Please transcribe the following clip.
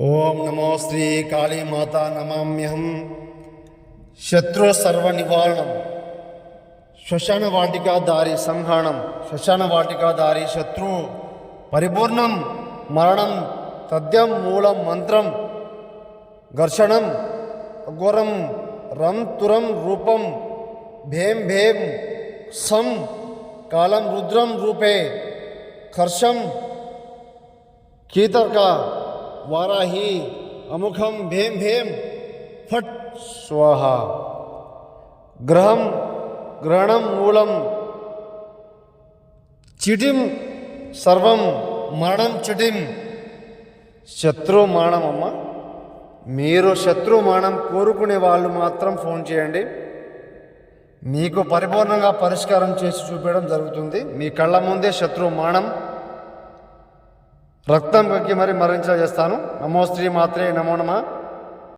ఓం నమో శ్రీ కాళీమాత నమామ్యహం. శత్రు సర్వ నివారణం శ్మశాన వాటికా దారి సంహాణం. శ్మశాన వాటికా దారి శత్రు. పరిపూర్ణం మరణం తద్యం మూలం మంత్రం. ఘర్షణం అఘోరం రం తురం రూపం. భేం భేం సం కాలం రుద్రం రూపే. ఖర్షం కీతర్క. వారాహి అముఖం భేం భేం ఫట్ స్వాహ. గ్రహం గ్రహణం మూలం చిటిం సర్వం మరణం చిటిం. శత్రు మాణం అమ్మ. మీరు శత్రు మాణం కోరుకునే వాళ్ళు మాత్రం ఫోన్ చేయండి. మీకు పరిపూర్ణంగా పరిష్కారం చేసి చూపించడం జరుగుతుంది. మీ కళ్ళ ముందే శత్రు మాణం రక్తం కక్కి మరి మరణించ చేస్తాను. నమో శ్రీ మాత్రే నమో నమ.